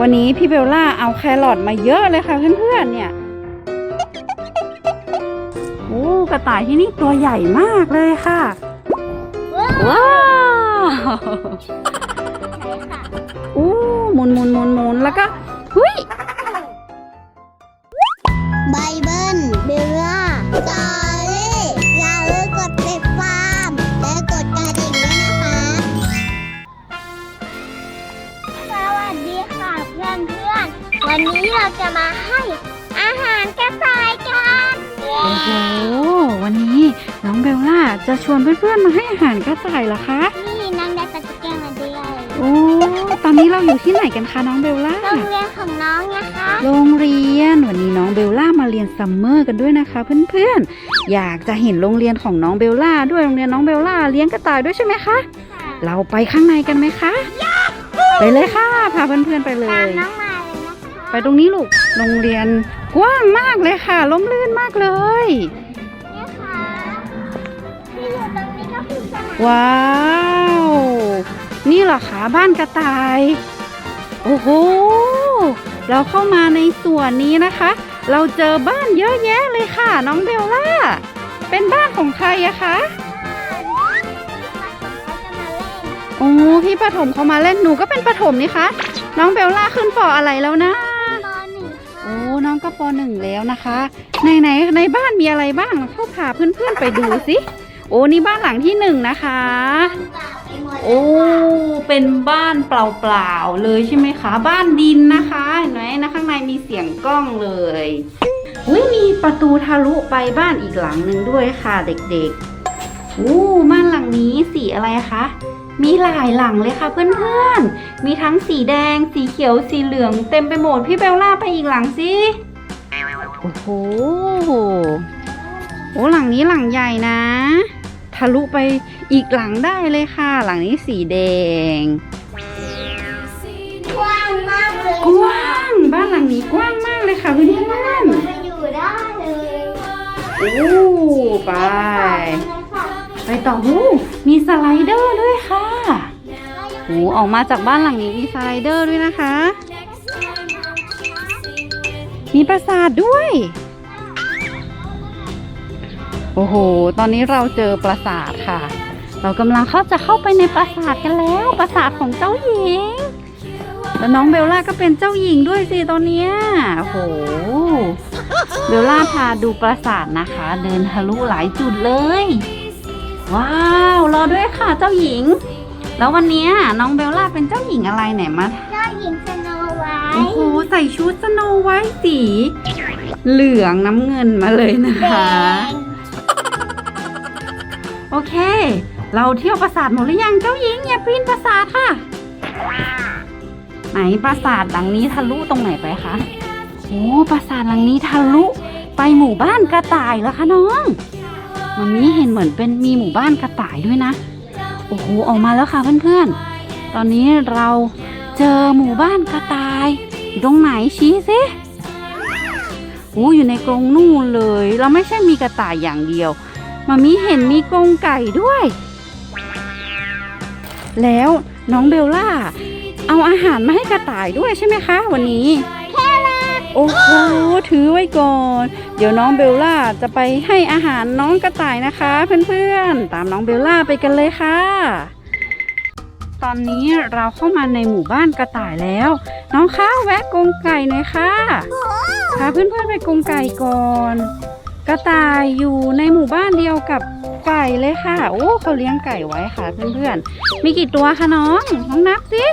วันนี้พี่เบลล่าเอาแครอทมาเยอะเลยค่ะเพื่อนๆเนี่ยโอ้กระต่ายที่นี่ตัวใหญ่มากเลยค่ะ ว้าวโอ้หมุนหมุนหมุนหมุนแล้วก็หุยไบเบิลเบลล่า จะชวนเพื่อนๆมาให้อาหารกระต่ายเหรอคะ นี่น้องได้ตะแกรงมาด้วยโอ้ตอนนี้เราอยู่ที่ไหนกันคะน้องเบลล่า โรงเรียนของน้องนะคะ โรงเรียนวันนี้น้องเบลล่ามาเรียนซัมเมอร์กันด้วยนะคะเพื่อนๆ อยากจะเห็นโรงเรียนของน้องเบลล่าด้วยโรงเรียนน้องเบลล่าเลี้ยงกระต่ายด้วยใช่ไหมคะ เราไปข้างในกันไหมคะ ไปเลยค่ะ พาเพื่อนๆไปเลตามยน้องมาเลยนะคะ ไปตรงนี้ลูก โรงเรียนกว้างมากเลยค่ะ ล้มลื่นมากเลย ว้าว นี่เหรอคะบ้านกระต่าย โอ้โห เราเข้ามาในส่วนนี้นะคะ เราเจอบ้านเยอะแยะเลยค่ะ น้องเบลล่า เป็นบ้านของใครอะคะโอ้พี่ปฐมเขามาเล่นหนูก็เป็นปฐมนี่คะ น้องเบลล่าขึ้นปออะไรแล้วนะปหนึ่งโอ้น้องก็ปหนึ่งแล้วนะคะ ในไหนในบ้านมีอะไรบ้างเราเข้าพาเพื่อนๆไปดูสิ โอ้นี่บ้านหลังที่หนึ่งนะคะ โอ้ เป็นบ้านเปล่าๆเลยใช่ไหมคะ บ้านดินนะคะเห็นไหมนะข้างในมีเสียงกล้องเลยอุ้ยมีประตูทะลุไปบ้านอีกหลังหนึ่งด้วยค่ะเด็กๆโอ้บ้านหลังนี้สีอะไรคะมีหลายหลังเลยค่ะเพื่อนๆ มีทั้งสีแดง สีเขียว สีเหลืองเต็มไปหมด พี่เบลล่าไปอีกหลังสิ โอ้โห โอ้หลังนี้หลังใหญ่นะ ทะลุไปอีกหลังได้เลยค่ะ หลังนี้สีแดง กว้างมากเลยกว้างบ้านหลังนี้กว้างมากเลยค่ะเพื่อนไปอยู่ได้เลยๆโอ้ไป ไปต่อหูมีสไลเดอร์ด้วยค่ะโอ้ออกมาจากบ้านหลังนี้มีสไลเดอร์ด้วยนะคะ มีปราสาทด้วย โอ้โห ตอนนี้เราเจอปราสาทค่ะ เรากำลังเข้าจะเข้าไปในปราสาทกันแล้ว ปราสาทของเจ้าหญิง แล้วน้องเบลล่าก็เป็นเจ้าหญิงด้วยสิตอนเนี้ยโอ้โห เบลล่าพาดูปราสาทนะคะ เดินทะลุหลายจุดเลย ว้าว รอด้วยค่ะเจ้าหญิง แล้ววันเนี้ยน้องเบลล่าเป็นเจ้าหญิงอะไรไหนมาเจ้าหญิงสโนไวโอ้โห ใส่ชุดสโนไวท์สีเหลืองน้ำเงินมาเลยนะคะ โอเค เราเที่ยวปราสาทหมดหรือยังเจ้าหญิงอย่าปีนปราสาทค่ะ ไหนปราสาทหลังนี้ทะลุตรงไหนไปคะโอ้ปราสาทหลังนี้ทะลุไปหมู่บ้านกระต่ายแล้วคะน้องมันนี้เห็นเหมือนเป็นมีหมู่บ้านกระต่ายด้วยนะโอ้โหออกมาแล้วค่ะเพื่อนๆ ตอนนี้เราเจอหมู่บ้านกระต่ายตรงไหนชี้สิโอ้อยู่ในกรงนู่นเลย เราไม่ใช่มีกระต่ายอย่างเดียว มามีเห็นมีกรงไก่ด้วย แล้วน้องเบลล่า เอาอาหารมาให้กระต่ายด้วยใช่ไหมคะ วันนี้ โอ้โหถือไว้ก่อน เดี๋ยวน้องเบลล่าจะไปให้อาหารน้องกระต่ายนะคะ เพื่อนๆ ตามน้องเบลล่าไปกันเลยค่ะ ตอนนี้เราเข้ามาในหมู่บ้านกระต่ายแล้ว น้องคะแวะกรงไก่หน่อยค่ะพาเพื่อนๆไปกรงไก่ก่อน กระต่ายอยู่ในหมู่บ้านเดียวกับไก่เลยค่ะ โอ้เขาเลี้ยงไก่ไว้ค่ะเพื่อนๆ มีกี่ตัวคะน้อง น้องนับสิ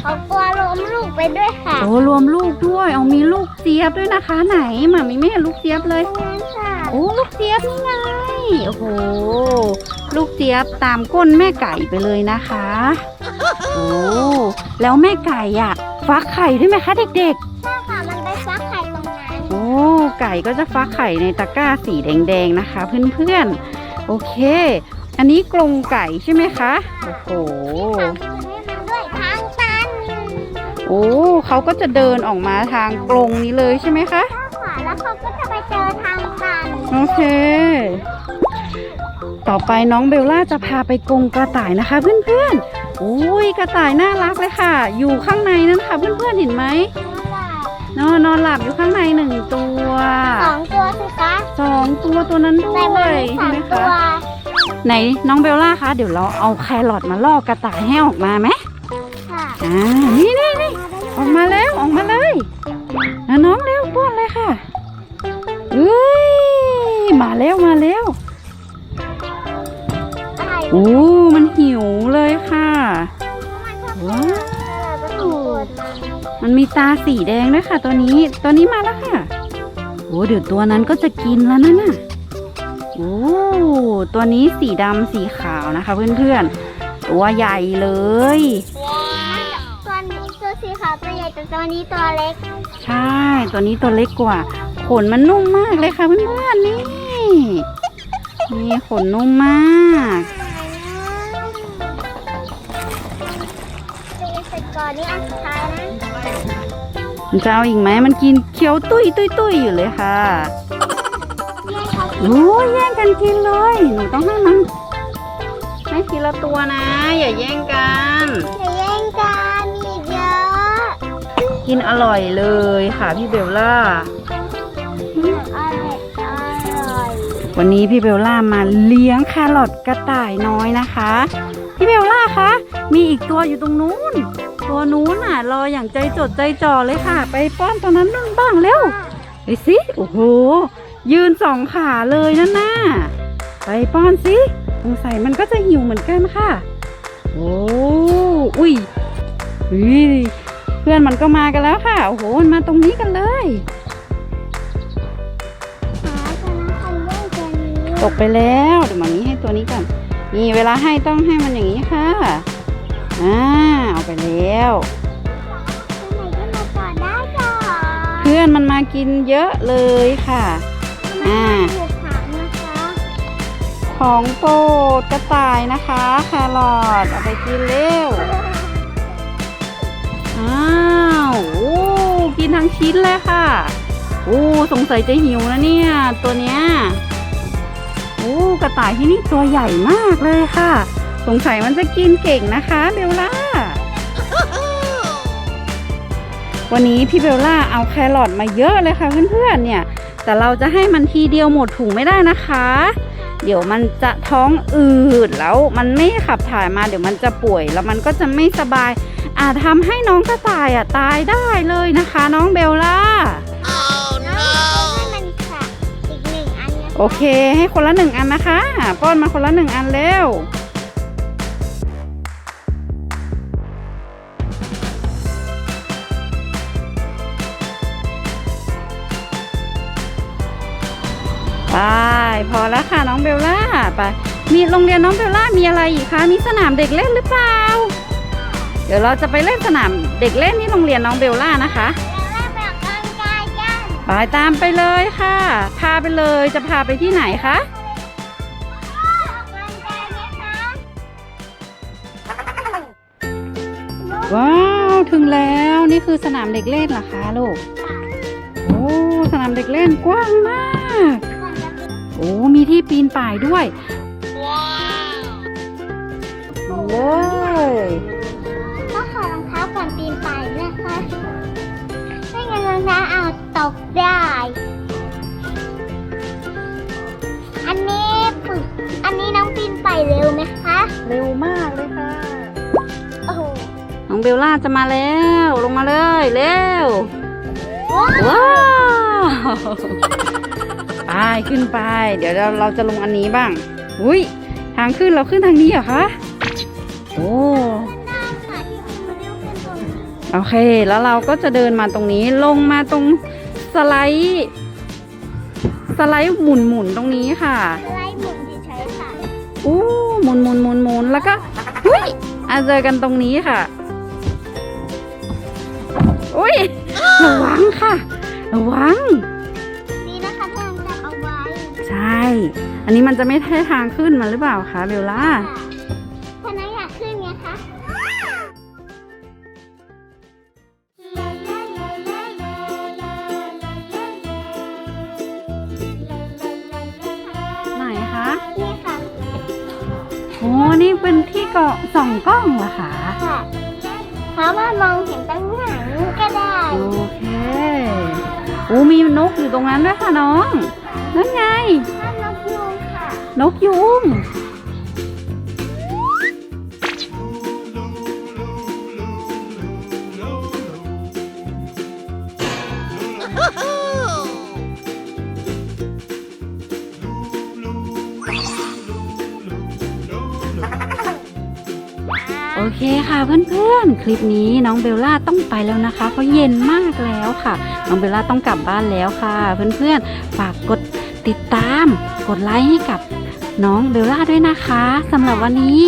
เขากลัวล้มลูกไปด้วยค่ะ โอ้รวมลูกด้วย เอามีลูกเจี๊ยบด้วยนะคะ ไหนหมามีไม่เห็นลูกเจี๊ยบเลยงั้นค่ะโอ้ลูกเจี๊ยบนี่ไง โอ้โห ลูกเจี๊ยบตามก้นแม่ไก่ไปเลยนะคะ โอ้แล้วแม่ไก่อะฟักไข่ด้วยไหมคะเด็กใไก่ก็จะฟักไข่ในตะกร้าสีแดงๆนะคะ เพื่อนๆ โอเค อันนี้กรงไก่ใช่ไหมคะ โอ้โหทำคืนให้มันด้วยทางตันโอ้เขาก็จะเดินออกมาทางกรงนี้เลยใช่ไหมคะถ้าขวาแล้วเขาก็จะไปเจอทางตันโอเค ต่อไปน้องเบลล่าจะพาไปกรงกระต่ายนะคะ เพื่อนๆอุ้ยกระต่ายน่ารักเลยค่ะ อยู่ข้างในนั้นค่ะ เพื่อนๆเห็นไหม นอนนอนหลับอยู่ข้างในหนึ่งตัวสองตัวสิคะสองตัวตัวนั้นด้วแต่ยมันมีใช่สามไหมตัคะวไหนน้องเบลล่าคะเดี๋ยวเราเอาแครอทมาล่อกระต่ายให้ออกมาไหมค่ะอ่านี่นี่นี่ออกมาแล้วออกมาเลยนะน้องเร็วป้อนเลยค่ะเอ้ยมาแล้วมาแล้วอะไรโอ้ มันหิวเลยค่ะ ว้าวตูด มันมีตาสีแดงด้วยค่ะ ตัวนี้ ตัวนี้มาแล้วค่ะ โอ้เดี๋ยวตัวนั้นก็จะกินแล้วนั่นน่ะ โอ้ตัวนี้สีดำสีขาวนะคะเพื่อนๆ ตัวใหญ่เลย ตัวนี้ตัวสีขาวตัวใหญ่แต่ตัวนี้ตัวเล็ก ใช่ ตัวนี้ตัวเล็กกว่า ขนมันนุ่มมากเลยค่ะเพื่อนๆนี่ นี่ขนนุ่มมาก อนนี่อันสุดท้ายนะมันจะเอาอีกไหมมันกินเคี้ยวตุ้ยตุ้ยตุ้ยอยู่เลยค่ะแย่งเขาโอ้ยแย่งกันกินเลย หนูต้องให้มันให้ทีละตัวนะ อย่าแย่งกัน อย่าแย่งกันมีอีกเยอะ กินอร่อยเลยค่ะพี่เบลล่า อร่อยอร่อยวันนี้พี่เบลล่ามาเลี้ยงแครอทกระต่ายน้อยนะคะ พี่เบลล่าคะ มีอีกตัวอยู่ตรงนู้น ตัวนู้นน่ะ รออย่างใจจดใจจ่อเลยค่ะ ไปป้อนตัวนั้นนั่นบ้างเร็วไปสิโอ้โห ยืนสองขาเลยนั่นน่ะไปป้อนสิสงสัยมันก็จะหิวเหมือนกันค่ะ โอ้อุ้ยอุ้ยเพื่อนมันก็มากันแล้วค่ะ โอ้โหมันมาตรงนี้กันเลยตกไปแล้วเดี๋ยวมามีให้ตัวนี้ก่อนนี่เวลาให้ต้องให้มันอย่างนี้ค่ะ อ่าเอาไปแล้วตัวไหนก็มาก่อนได้จ้ะเพื่อนมันมากินเยอะเลยค่ะ อ่าถูกถามนะคะของโปรดกระต่ายนะคะแครอทเอาไปกินเร็ว อ้าวโอ้กินทั้งชิ้นเลยค่ะโอ้สงสัยจะหิวนะเนี่ย ตัวเนี้ยโอ้กระต่ายที่นี่ตัวใหญ่มากเลยค่ะ สงสัยมันจะกินเก่งนะคะเบลล่า วันนี้พี่เบลล่าเอาแครอทมาเยอะเลยค่ะเพื่อนๆเนี่ย แต่เราจะให้มันทีเดียวหมดถุงไม่ได้นะคะ เดี๋ยวมันจะท้องอืดแล้วมันไม่ขับถ่ายมาเดี๋ยวมันจะป่วยแล้วมันก็จะไม่สบาย อาจทำให้น้องกระต่ายอะตายได้เลยนะคะ น้องเบลล่าน้องให้มันค่ะอีกหนึ่งอันนะคะโอเค ให้คนละหนึ่งอันนะคะ ป้อนมาคนละหนึ่งอันเร็ว พอแล้วค่ะน้องเบลล่าไป มีโรงเรียนน้องเบลล่ามีอะไรอีกคะ มีสนามเด็กเล่นหรือเปล่า เดี๋ยวเราจะไปเล่นสนามเด็กเล่นที่โรงเรียนน้องเบลล่านะคะแล้วแม่แบบกางกายกันไปตามไปเลยค่ะ พาไปเลยจะพาไปที่ไหนคะออกกำลังกายไหมคะว้าว ถึงแล้วนี่คือสนามเด็กเล่นเหรอคะลูก โอ้ สนามเด็กเล่นกว้างมาก โอ้มีที่ปีนป่ายด้วยเลยต้องขอรองเท้าก่อนปีนป่ายนะคะไม่งั้นรองเท้าเอาตกได้ อันนี้ฝึกอันนี้น้องปีนป่ายเร็วไหมคะ เร็วมากเลยค่ะโอ้โหน้องเบลล่าจะมาแล้ว ลงมาเลยเร็ว ว้าวว้าว ไปขึ้นไป เดี๋ยวเราเราจะลงอันนี้บ้าง อุ้ยทางขึ้นเราขึ้นทางนี้เหรอคะ โอ้ได้ค่ะที่มันเร็วขึ้นตรงนี้โอเค แล้วเราก็จะเดินมาตรงนี้ลงมาตรงสไลด์สไลด์หมุนหมุนๆตรงนี้ค่ะไล่หมุนเฉยๆค่ะอู้หมุนหมุนหมุนหมุนแล้วก็อุ้ยอาเจอกันตรงนี้ค่ะอุ้ยระวังค่ะระวัง อันนี้มันจะไม่ใช่ทางขึ้นมันหรือเปล่าคะเบลล่าถ้าน้าอยากขึ้นไงคะไหนคะนี่ค่ะโอ้นี่เป็นที่เกาะส่องกล้องเหรอคะค่ะเพราะว่ามองเห็นตั้งหนังก็ได้โอเคโอ้มีนกอยู่ตรงนั้นด้วยค่ะน้องนั่นไงถ้านกยูงค่ะ นกยุงโอเคค่ะเพื่อนๆ คลิปนี้น้องเบลล่าต้องไปแล้วนะคะ เพราะเย็นมากแล้วค่ะ น้องเบลล่าต้องกลับบ้านแล้วค่ะ เพื่อนๆ ฝากกดติดตาม กดไลค์ให้กับ น้องเบลล่าด้วยนะคะสำหรับวันนี้